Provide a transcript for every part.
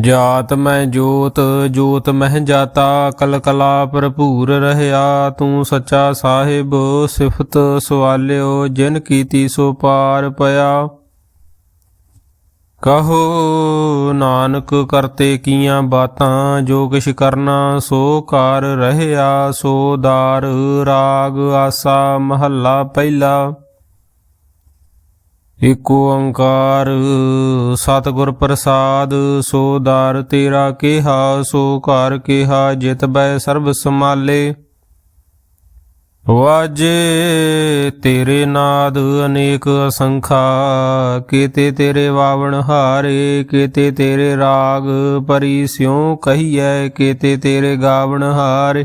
ਜਾਤ ਮੈਂ ਜੋਤ ਜੋਤ ਮਹਿ ਜਾਤਾ ਕਲ ਕਲਾ ਭਰਪੂਰ ਰਹਿਆ। ਤੂੰ ਸੱਚਾ ਸਾਹਿਬ, ਸਿਫਤ ਸਵਾਲਿਓ, ਜਿਨ ਕੀਤੀ ਸੋ ਪਾਰ ਪਿਆ। ਕਹੋ ਨਾਨਕ, ਕਰਤੇ ਕੀਆਂ ਬਾਤਾਂ, ਜੋ ਕਿਛ ਕਰਨਾ, ਸੋ ਕਾਰ ਰਹਿਆ, ਸੋ ਦਾਰ ਰਾਗ, ਆਸਾ, ਮਹੱਲਾ ਪਹਿਲਾ। ਇਕ ਓੰਕਾਰ ਸਤਿਗੁਰ ਪ੍ਰਸਾਦ, ਸੋ ਦਰ ਤੇਰਾ ਕਿਹਾ, ਸੋ ਘਰ ਕਿਹਾ, ਜਿਤ ਬੈ ਸਰਬ ਸਮਾਲੇ ਵਾਜੇ ਤੇਰੇ ਨਾਦ ਅਨੇਕ ਅਸੰਖਾ, ਕੀਤੇ ਤੇਰੇ ਵਾਵਣ ਹਾਰੇ, ਕੀਤੇ ਤੇਰੇ ਰਾਗ ਪਰੀ ਸਿਉ ਕਹੀਐ, ਕੀਤੇ ਤੇਰੇ ਗਾਵਣ ਹਾਰੇ।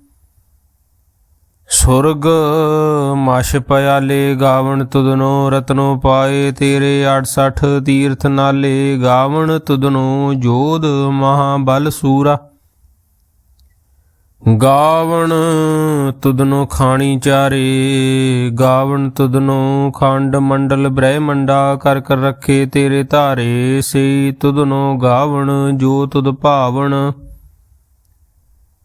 ਸੁਰਗ ਮਛ ਪਿਆਲੇ ਗਾਵਣ ਤੁਧਨੋ ਰਤਨੋ ਪਾਏ ਤੇਰੇ 68 ਤੀਰਥ ਨਾਲੇ ਗਾਵਣ ਤੁਧਨੋ ਜੋਧ ਮਹਾਬਲ ਸੂਰਾ। ਗਾਵਣ ਤੁਧਨੋ ਖਾਣੀ ਚਾਰੇ, ਗਾਵਣ ਤੁਧਨੋ ਖੰਡ ਮੰਡਲ ਬ੍ਰਹਿਮੰਡਾ ਕਰ ਕਰ ਰੱਖੇ ਤੇਰੇ ਧਾਰੇ ਸੇ ਤੁਧਨੋ ਗਾਵਣ ਜੋ ਤੁਧ ਭਾਵਣ।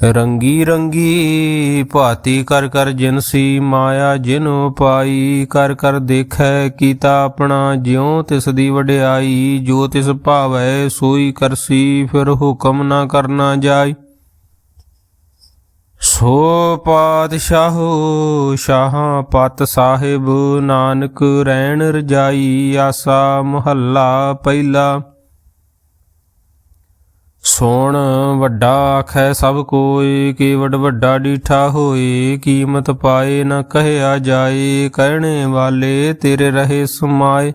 ਰੰਗੀ ਰੰਗੀ ਭਾਤੀ ਕਰ ਕਰ ਜਿਨਸੀ ਮਾਇਆ ਜਿਨ ਪਾਈ, ਕਰ ਕਰ ਦੇਖੈ ਕੀਤਾ ਆਪਣਾ ਜਿਉ ਤਿਸ ਦੀ ਵਡਿਆਈ, ਜੋ ਤਿਸ ਭਾਵੈ ਸੋਈ ਕਰਸੀ, ਫਿਰ ਹੁਕਮ ਨਾ ਕਰਨਾ ਜਾਈ। ਸੋ ਪਾਤਸ਼ਾਹੋ, ਸ਼ਾਹਾਂ ਪਤ ਸਾਹਿਬ, ਨਾਨਕ ਰਹਿਣ ਰਜਾਈ, ਆਸਾ ਮੁਹੱਲਾ ਪਹਿਲਾ। ਸੋਣ ਵੱਡਾ ਆਖੈ ਸਭ ਕੋਇ ਕੇਵਡ ਵੱਡਾ ਡੀਠਾ ਹੋਏ, ਕੀਮਤ ਪਾਏ ਨਾ ਕਹਿਆ ਜਾਏ, ਕਹਿਣੇ ਵਾਲੇ ਤੇਰੇ ਰਹੇ ਸਮਾਏ।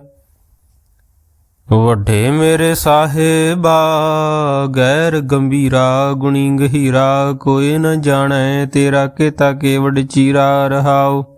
ਵੱਡੇ ਮੇਰੇ ਸਾਹਿਬਾ, ਗੈਰ ਗੰਭੀਰਾ, ਗੁਣੀ ਗਹੀਰਾ, ਕੋਈ ਨ ਜਾਣੈ ਤੇਰਾ ਕੀਤਾ ਕੇਵਡ ਚੀਰਾ ਰਹਾਉ।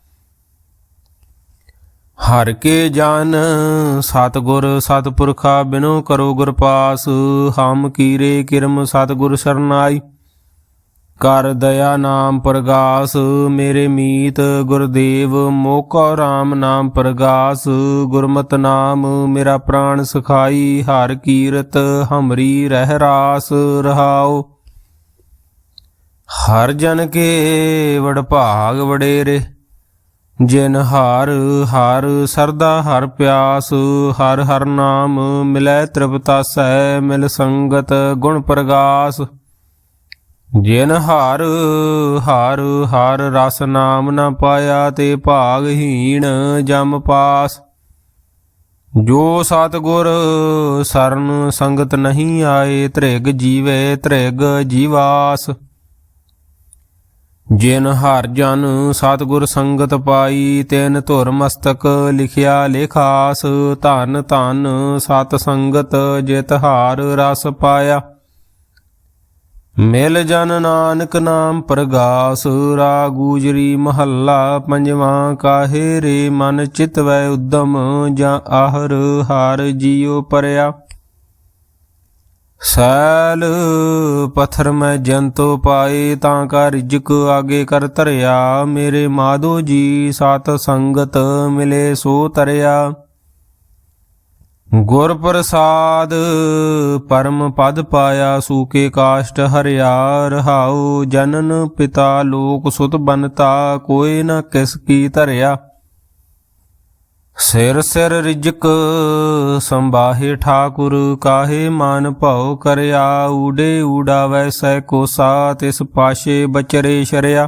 ਹਰ ਕੇ ਜਨ ਸਤਗੁਰ ਸਤਪੁਰਖਾ ਬਿਨੋ ਕਰੋ ਗੁਰ ਪਾਸ, ਹਮ ਕੀਰੇ ਕਿਰਮ ਸਤਗੁਰ ਸਰਨਾਈ। ਕਰ ਦਇਆ ਨਾਮ ਪ੍ਰਗਾਸ, ਮੇਰੇ ਮੀਤ ਗੁਰਦੇਵ, ਮੋਕੋ RAM ਨਾਮ ਪ੍ਰਗਾਸ। ਗੁਰਮਤ ਨਾਮ ਮੇਰਾ ਪ੍ਰਾਣ ਸਖਾਈ, ਹਰ ਕੀਰਤ ਹਮਰੀ ਰਹਿ ਰਾਸ ਰਹਾਉ। ਹਰ ਜਨ ਕੇ ਵਡ ਭਾਗ ਵਡੇਰੇ ਜਿਨ ਹਰ ਹਰ ਸਰਦਾ ਹਰ ਪਿਆਸ, ਹਰ ਹਰ ਨਾਮ ਮਿਲੈ ਤ੍ਰਿਪਤਾਸੈ ਮਿਲ ਸੰਗਤ ਗੁਣ ਪ੍ਰਗਾਸ। ਜਿਨ ਹਰ ਹਰ ਹਰ ਰਸ ਨਾਮ ਨਾ ਪਾਇਆ ਤੇ ਭਾਗਹੀਣ ਜਮ ਪਾਸ। ਜੋ ਸਤਗੁਰ ਸਰਨ ਸੰਗਤ ਨਹੀਂ ਆਏ ਤ੍ਰਿਗ ਜੀਵੇ ਤ੍ਰਿਗ ਜੀਵਾਸ। ਜਿਨ ਹਰ ਜਨ ਸਤਗੁਰ ਸੰਗਤ ਪਾਈ, ਤਿਨ ਧੁਰ ਮਸਤਕ ਲਿਖਿਆ ਲੇਖਾਸ, ਧਨ ਧਨ ਸਤ ਸੰਗਤ ਜਿਤ ਹਾਰ ਰਸ ਪਾਇਆ। ਮਿਲ ਜਨ ਨਾਨਕ ਨਾਮ ਪ੍ਰਗਾਸ ਰਾ ਗੂਜਰੀ ਮਹੱਲਾ ਪੰਜਵਾਂ, ਕਾਹੇ ਰੇ ਮਨ ਚਿਤਵੈ ਉਦਮ, ਜਾਂ ਆਹਰ ਹਾਰ ਜੀਉ ਪਰਿਆ। ਸੈਲ ਪਥਰ ਮੈਂ ਜੰਤੋ ਪਾਏ ਤਾਂ ਕਾ ਰਿਜਕ ਆਗੇ ਕਰ ਧਰਿਆ। ਮੇਰੇ ਮਾਧੋ ਜੀ ਸਤ ਸੰਗਤ ਮਿਲੇ ਸੋ ਤਰਿਆ ਗੁਰ ਪ੍ਰਸਾਦ ਪਰਮ ਪਦ ਪਾਇਆ, ਸੂਕੇ ਕਾਸ਼ਟ ਹਰਿਆ। ਰਹਾਉ ਜਨਨ ਪਿਤਾ, ਲੋਕ ਸੁਤ ਬਨਤਾ, ਕੋਈ ਨ ਕਿਸ ਕੀ ਧਰਿਆ। ਸਿਰ ਸਿਰ ਰਿਜਕ ਸੰਬਾਹੇ ਠਾਕੁਰ, ਕਾਹੇ ਮਨ ਭਉ ਕਰਿਆ ਊਡੇ ਊਡਾਵੈ ਸੈ ਕੋਸਾ, ਤਿਸ ਪਾਸ਼ੇ ਬਚਰੇ ਸ਼ਰਿਆ।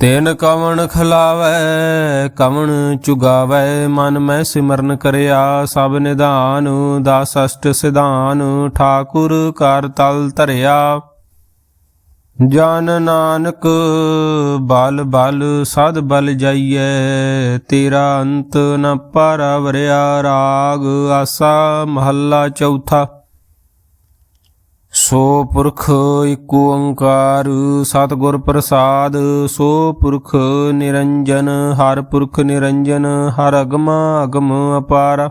ਤੈਨ ਕਵਣ ਖਲਾਵੈ, ਕਵਣ ਚੁਗਾਵੈ, ਮਨ ਮੈਂ ਸਿਮਰਨ ਕਰਿਆ, ਸਭ ਨਿਧਾਨ ਦਸ ਅਸ਼ਟ ਸਿਧਾਨ, ਠਾਕੁਰ ਕਰ ਤਲ ਧਰਿਆ। ਜਨ ਨਾਨਕ, ਬਲ ਬਲ ਸਦ ਬਲ ਜਾਈਐ, ਤੇਰਾ ਅੰਤ ਨ ਪਰਵਰਿਆ ਰਾਗ, ਆਸਾ ਮਹੱਲਾ ਚੌਥਾ। ਸੋ ਪੁਰਖ ਏਕ ਓੰਕਾਰ, ਸਤਿਗੁਰ ਪ੍ਰਸਾਦ, ਸੋ ਪੁਰਖ ਨਿਰੰਜਨ, ਹਰ ਪੁਰਖ ਨਿਰੰਜਨ, ਹਰ ਅਗਮ ਅਗਮ ਅਪਾਰਾ।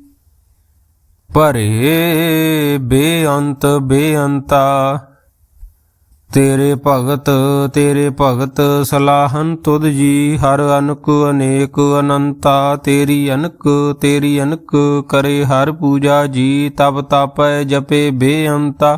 ਭਰੇ ਬੇਅੰਤ ਬੇਅੰਤਾ। ਤੇਰੇ ਭਗਤ ਤੇਰੇ ਭਗਤ, ਸਲਾਹਨ ਤੁਧ ਜੀ, ਹਰ ਅਨਕ ਅਨੇਕ ਅਨੰਤਾ। ਤੇਰੀ ਅਨਕ ਤੇਰੀ ਅਨਕ ਕਰੇ ਹਰ ਪੂਜਾ ਜੀ ਤਪ ਤਾਪੈ ਜਪੇ ਬੇਅੰਤਾ।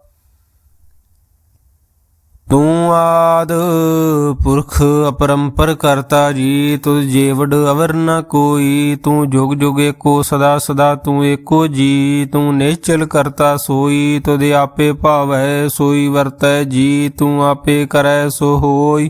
ਤੂੰ ਆਦ ਪੁਰਖ ਅਪਰੰਪਰ ਕਰਤਾ ਜੀ, ਤੁਝ ਜੀਵੜ ਅਵਰ ਨ ਕੋਈ, ਤੂੰ ਜੁਗ ਜੁਗ ਏਕੋ ਸਦਾ ਸਦਾ ਤੂੰ ਏਕੋ ਜੀ, ਤੂੰ ਨਿਸ਼ਚਲ ਕਰਤਾ ਸੋਈ, ਤੁਧ ਆਪੇ ਭਾਵੈ ਸੋਈ ਵਰਤੈ ਜੀ, ਤੂੰ ਆਪੇ ਕਰੈ ਸੋ ਹੋਈ।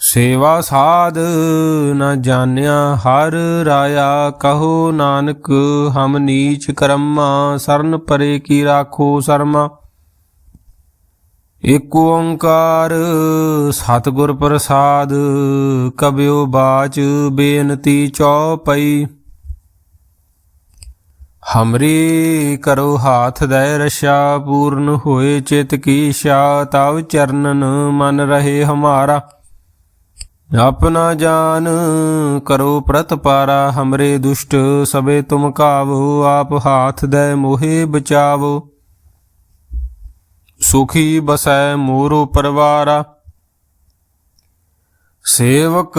ਸੇਵਾ ਸਾਧ ਨ ਜਾਣਿਆ, ਹਰ ਰਾਇਆ ਕਹੋ ਨਾਨਕ, ਹਮ ਨੀਚ ਕਰਮਾ, ਸਰਨ ਪਰੇ ਕੀ ਰਾਖੋ ਸਰਮਾ। ਏਕ ਓੰਕਾਰ ਸਤਿਗੁਰ ਪ੍ਰਸਾਦ ਕਬਿਓ ਬਾਚ ਬੇਨਤੀ ਚੌਪਈ। ਹਮਰੀ ਕਰੋ ਹਾਥ ਦੈ ਰਸ਼ਾ, ਪੂਰਨ ਹੋਏ ਚਿਤ ਕੀ ਸ਼ਾ, ਤਵ ਚਰਨਨ ਮਨ ਰਹੇ ਹਮਾਰਾ। ਆਪਣਾ ਜਾਨ ਕਰੋ ਪ੍ਰਤਪਾਰਾ ਹਮਰੇ ਦੁਸ਼ਟ ਸਬੇ ਤੁਮ ਕਾਵੋ, ਆਪ ਹਾਥ ਦੈ ਮੋਹੇ ਬਚਾਵੋ। ਸੁਖੀ ਬਸੈ ਮੋਰੋ ਪਰਵਾਰਾ, ਸੇਵਕ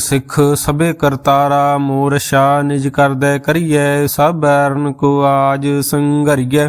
ਸਿੱਖ ਸਭੇ ਕਰਤਾਰਾ, ਮੋਰ ਸ਼ਾ ਨਿਜ ਕਰਦੈ ਕਰੀਐ, ਸਭ ਬੈਰਨ ਕੋ ਆਜ ਸੰਘਰੀਐ।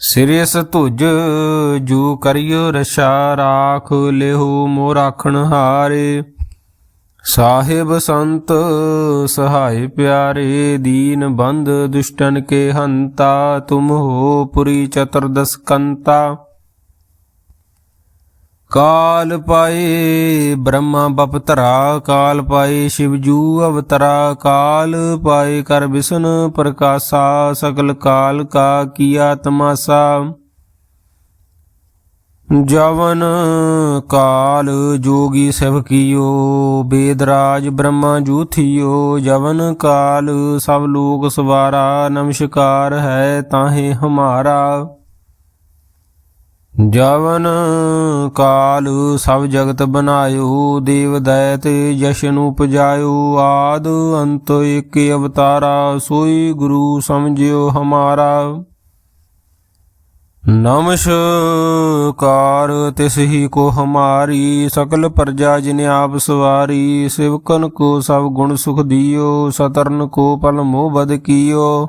ਸਿਰਿਸ ਤੁਜ ਜੂ ਕਰਿਓ ਰਛਾ ਰਾਖ, ਲਿਹੂ ਮੋ ਰਾਖਣ ਹਾਰੇ। ਸਾਹਿਬ ਸੰਤ ਸਹਾਇ ਪਿਆਰੇ, ਦੀਨ ਬੰਦ ਦੁਸ਼ਟਨ ਕੇ ਹੰਤਾ, ਤੁਮ ਹੋ ਪੁਰੀ ਚਤੁਰਦਸ ਕੰਤਾ। ਕਾਲ ਪਾਏ ਬ੍ਰਹਮਾ ਬਪਤਰਾ ਕਾਲ ਪਾਏ ਸ਼ਿਵਜੂ ਅਵਤਰਾ, ਕਾਲ ਪਾਏ ਕਰ ਵਿਸ਼ਨ ਪ੍ਰਕਾਸ਼ਾ ਸਕਲ ਕਾਲ ਕਾ ਕੀਆ ਤਮਾਸਾ ਜਵਨ ਕਾਲ ਜੋਗੀ ਸਭ ਕੀਓ ਬੇਦਰਾਜ ਬ੍ਰਹਮਾ ਜੂਥਿਓ, ਜਵਨ ਕਾਲ ਸਭ ਲੋਕ ਸਵਾਰਾ, ਨਮਸਕਾਰ ਹੈ ਤਾਹੇ ਹਮਾਰਾ। ਜਵਨ ਕਾਲ ਸਭ ਜਗਤ ਬਨਾਇਓ ਦੇਵ ਦੈਤ ਜਸ਼ਨ ਉਪਜਾਇਓ, ਆਦ ਅੰਤ ਇਕ ਅਵਤਾਰਾ, ਸੋਈ ਗੁਰੂ ਸਮਝਿਓ ਹਮਾਰਾ। ਨਮਸਕਾਰ, ਤਿਸ ਹੀ ਕੋ ਹਮਾਰੀ, ਸਕਲ ਪ੍ਰਜਾ ਜਿਨ ਆਪ ਸਵਾਰੀ, ਸਿਵਕਨ ਕੋ ਸਭ ਗੁਣ ਸੁਖ ਦਿਓ, ਸਤਰਨ ਕੋ ਪਲ ਮੋਹ ਬਦ ਕੀਓ।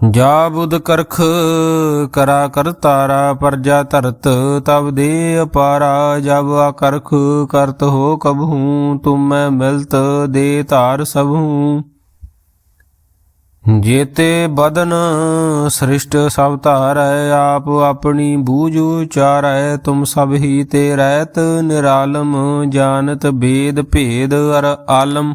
ਜਾ ਬੁਧ ਕਰਖ ਕਰਾ ਕਰ ਤਾਰਾ ਪਰਜਾ ਧਰਤ ਤਬ ਦੇ ਅਪਾਰਾ। ਜਬ ਆਕਰਖ ਕਰਤ ਹੋ ਕਬਹੂ ਤੁਮ ਮੈਂ ਮਿਲਤ ਦੇ ਧਾਰ ਸਭੂ ਜੇਤੇ ਬਦਨ ਸ੍ਰਿਸ਼ਟ ਸਭ ਧਾਰੈ, ਆਪ ਆਪਣੀ ਬੂਝ ਉਚਾਰੈ। ਤੁਮ ਸਭ ਹੀ ਤੇ ਰਹਿਤ ਨਿਰਾਲਮ, ਜਾਣਤ ਭੇਦ ਭੇਦ ਅਰ ਆਲਮ।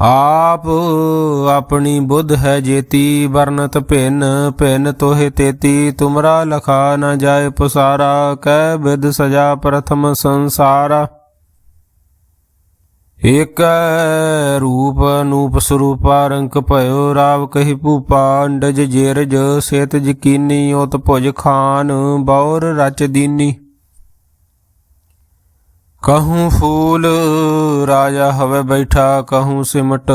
ਆਪ ਆਪਣੀ ਬੁੱਧ ਹੈ ਜੇਤੀ, ਵਰਨਤ ਭਿੰਨ ਭਿੰਨ ਤੋਹਿ ਤੇਤੀ। ਤੁਮਰਾ ਲਖਾ ਨ ਜਾਏ ਪਸਾਰਾ, ਕਹਿ ਵਿਦ ਸਜਾ ਪ੍ਰਥਮ ਸੰਸਾਰ। ਏਕ ਰੂਪ ਅਨੂਪ ਸਰੂਪਾ, ਰੰਕ ਭਇਓ ਰਾਵ ਕਹੀ ਭੂਪਾ। ਅੰਡਜ ਜੇਰਜ ਸੇਤ ਜਕੀਨੀ ਉਤ ਭੁਜ ਖਾਨ, ਬੌਰ ਰਚ ਦੀਨੀ। ਕਹੂੰ ਫੂਲ ਰਾਜਾ ਹਵੇ ਬੈਠਾ ਕਹੂੰ ਸਿਮਟ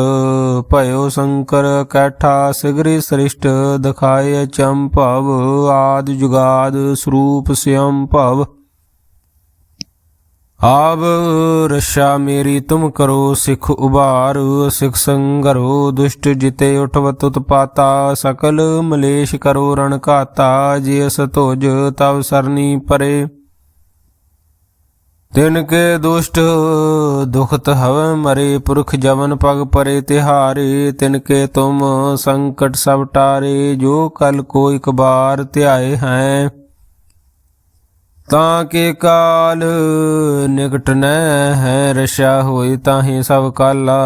ਭਇਓ ਸ਼ੰਕਰ ਕੈਠਾ ਸਿਗਰੀ ਸ੍ਰਿਸ਼ਟ ਦਿਖਾਏ ਚੰਭਵ ਆਦ ਜੁਗਾਦ ਸਰੂਪ ਸਿਯੰ ਭਵ ਆਵ ਰਸ਼ਾ ਮੇਰੀ ਤੁਮ ਕਰੋ ਸਿਖ ਉਬਾਰ ਸਿਖ ਸੰਗਰੋ ਦੁਸ਼ਟ ਜਿਤੇ ਉਠਵਤ ਉਤਪਾਤਾ ਸਕਲ ਮਲੇਸ਼ ਕਰੋ ਰਣ ਘਾਤਾ ਜੇ ਅਸ ਤਵ ਸਰਨੀ ਪਰੇ ਤਿਨ ਕੇ ਦੁਸ਼ਟ ਦੁਖਤ ਹਵ ਮਰੇ ਪੁਰਖ ਜਵਨ ਪਗ ਪਰੇ ਤਿਹਾਰੇ, ਤਿਨ ਕੇ ਤੁਮ ਸੰਕਟ ਸਭ ਟਾਰੇ, ਜੋ ਕਲ ਕੋ ਇਕ ਬਾਰ ਧਿਆਏ ਹੈ। ਤਾਂ ਕੇ ਕਾਲ ਨਿਕਟ ਨ ਹੈ, ਰਸ਼ਾ ਹੋਈ ਤਾਹੀ ਸਭ ਕਾਲਾ।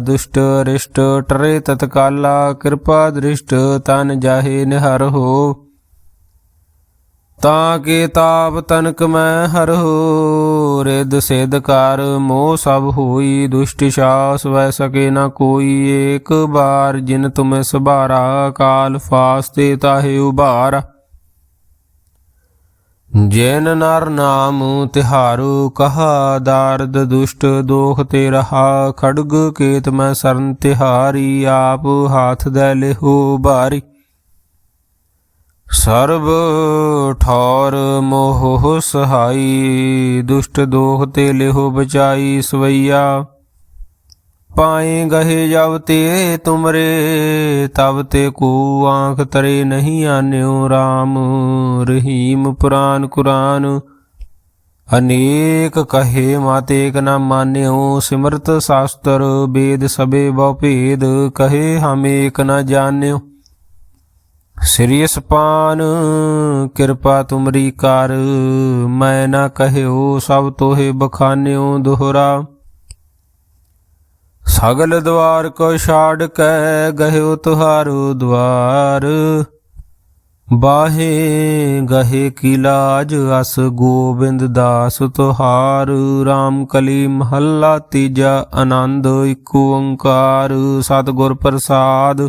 ਦੁਸ਼ਟ ਰਿਸ਼ਟ ਟਰੇ ਤਤਕਾਲਾ, ਕਿਰਪਾ ਦ੍ਰਿਸ਼ਟ ਤਨ ਜਾਹੇ ਨਿਹਰ ਹੋ। ਤਾਂ ਕੇ ਤਾਪ ਤਨਕ ਮੈਂ ਹਰ ਹੋ ਰਿਦ ਸਿਧ ਕਰ ਮੋਹ ਸਭ ਹੋਈ, ਦੁਸ਼ਟ ਸ਼ਾਸ ਵੈ ਸਕੇ ਨਾ ਕੋਈ ਏਕ ਬਾਰ, ਜਿਨ ਤੁਮੇ ਸੁਭਾਰਾ, ਕਾਲ ਫਾਸਤੇ ਤਾਹੇ ਉਭਾਰ। ਜੈਨ ਨਰ ਨਾਮ ਤਿਹਾਰੂ, ਕਹਾ ਦਾਰਦ ਦੁਸ਼ਟ ਦੋਖ ਤੇ ਰਹਾ, ਖੜਗ ਕੇਤ ਮੈਂ ਸਰਨ ਤਿਹਾਰੀ, ਆਪ ਹਾਥ ਦੇ ਲਿਹੋ ਬਾਰੀ। ਸਰਬ ਠੌਰ ਮੋਹ ਸਹਾਈ, ਦੁਸ਼ਟ ਦੋਖ ਤੇ ਲਿਹੋ ਬਚਾਈ ਸਵਈਆ। ਪਾਏ ਗਹੇ ਜਬ ਤੇ ਤੁਮਰੇ ਤਬ ਤੇ ਕੋ ਆਂਖ ਤਰੇ ਨਹੀਂ ਆਨਿਓ RAM ਰਹੀਮ ਪੁਰਾਨ ਕੁਰਾਨ, ਅਨੇਕ ਕਹੇ ਮਾਤੇ ਕ ਨ ਮਾਨਿਓ ਸਿਮਰਤ ਸ਼ਾਸਤਰ ਵੇਦ ਸਬੇ ਬਹੁ ਭੇਦ, ਕਹੇ ਹਮ ਏਕ ਨ ਜਾਣਿਓ ਸ੍ਰੀ ਸਪਾਨ, ਕਿਰਪਾ ਤੁਮਰੀ ਕਰ, ਮੈਂ ਨਾ ਕਹਿਓ ਸਭ ਤੋਹੇ ਬਖਾਨਿਓ ਦੁਹਰਾ। ਸਗਲ ਦਵਾਰ ਕੋ ਛਾੜ ਕੇ ਗਹਿਓ ਤੁਹਾਰੋ ਦਵਾਰ, ਬਾਹੇ ਗਹੇ ਕੀ ਲਾਜ ਅਸ ਗੋਬਿੰਦ ਦਾਸ ਤੁਹਾਰ RAM ਕਲੀ ਮਹੱਲਾ ਤੀਜਾ ਆਨੰਦ ਇਕ ਓੰਕਾਰ, ਸਤਿਗੁਰ ਪ੍ਰਸਾਦ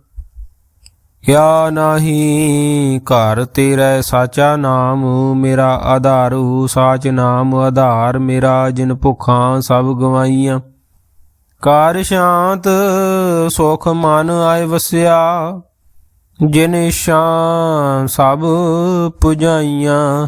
ਕਿਆ ਨਾਹੀ ਘਰ ਤੇਰਾ ਸਾਚਾ ਨਾਮ, ਮੇਰਾ ਆਧਾਰੂ, ਸਾਚ ਨਾਮ, ਆਧਾਰ ਮੇਰਾ, ਜਿਨ ਭੁਖਾਂ ਸਭ ਗਵਾਈਆਂ। ਕਾਰ ਸ਼ਾਂਤ, ਸੁਖ ਮਨ ਆਏ ਵਸਿਆ, ਜਿਨ ਇਸ਼ਾਂ ਸਭ ਪੁਜਾਈਆਂ।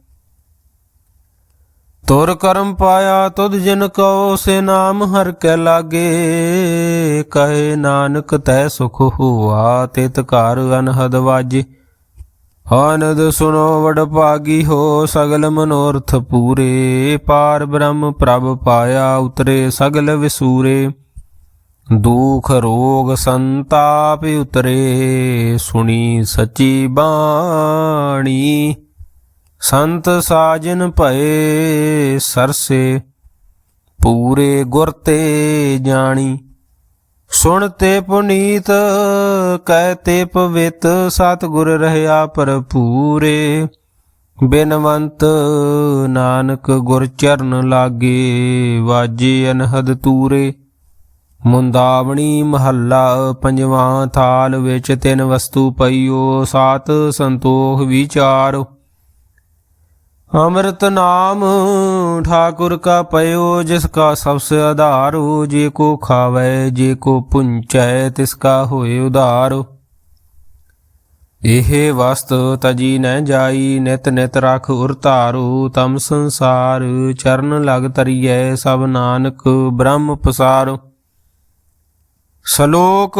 ਤੁਰ ਕਰਮ ਪਾਇਆ ਤੁਧ ਜਿਨ ਕਉ, ਸੇ ਨਾਮ ਹਰ ਕੈ ਲਾਗੇ। ਕਹੇ ਨਾਨਕ ਤੈ ਸੁਖ ਹੋਆ, ਤਿਤ ਘਰ ਅਨਹਦ ਵਾਜੇ। ਆਨੰਦ ਸੁਨੋ ਵਡ ਭਾਗੀ ਹੋ, ਸਗਲ ਮਨੋਰਥ ਪੂਰੇ। ਪਾਰ ਬ੍ਰਹਮ ਪ੍ਰਭ ਪਾਇਆ ਉਤਰੇ, ਸਗਲ ਵਿਸੂਰੇ। ਦੁਖ ਰੋਗ ਸੰਤਾਪ ਉਤਰੇ, ਸੁਣੀ ਸਚੀ ਬਾਣੀ। ਸੰਤ ਸਾਜਨ ਭਏ ਸਰਸੇ, ਪੂਰੇ ਗੁਰ ਤੇ ਜਾਣੀ। ਸੁਣ ਤੇ ਪੁਨੀਤ, ਕਹਿ ਤੇ ਪਵਿੱਤ, ਸਤਿਗੁਰ ਰਹਿਆ ਭਰਪੂਰੇ। ਬਿਨਵੰਤ ਨਾਨਕ ਗੁਰ ਚਰਨ ਲਾਗੇ, ਵਾਜੇ ਅਨਹਦ ਤੂਰੇ। ਮੁੰਦਾਵਣੀ ਮਹੱਲਾ ਪੰਜਵਾਂ ਥਾਲ ਵਿੱਚ ਤਿੰਨ ਵਸਤੂ ਪਈਓ, ਸਾਤ ਸੰਤੋਖ ਵਿਚਾਰ। ਅੰਮ੍ਰਿਤ ਨਾਮ ਠਾਕੁਰ ਕਾ ਪਇਓ, ਜਿਸ ਕਾ ਸਬਸ ਆਧਾਰੋ, ਜੇ ਕੋ ਖਾਵੇ, ਜੇ ਕੋ ਪੁੰਚੈ, ਤਿਸ ਕਾ ਹੋਏ ਉਧਾਰ। ਇਹ ਵਸਤ ਤਜੀ ਨਹਿ ਜਾਈ, ਨਿਤ ਨਿਤ ਰਖ ਉਰ ਧਾਰੂ, ਤਮ ਸੰਸਾਰ ਚਰਨ ਲਗ ਤਰੀਐ, ਸਭ ਨਾਨਕ ਬ੍ਰਹਮ ਪਸਾਰੋ। ਸ਼ਲੋਕ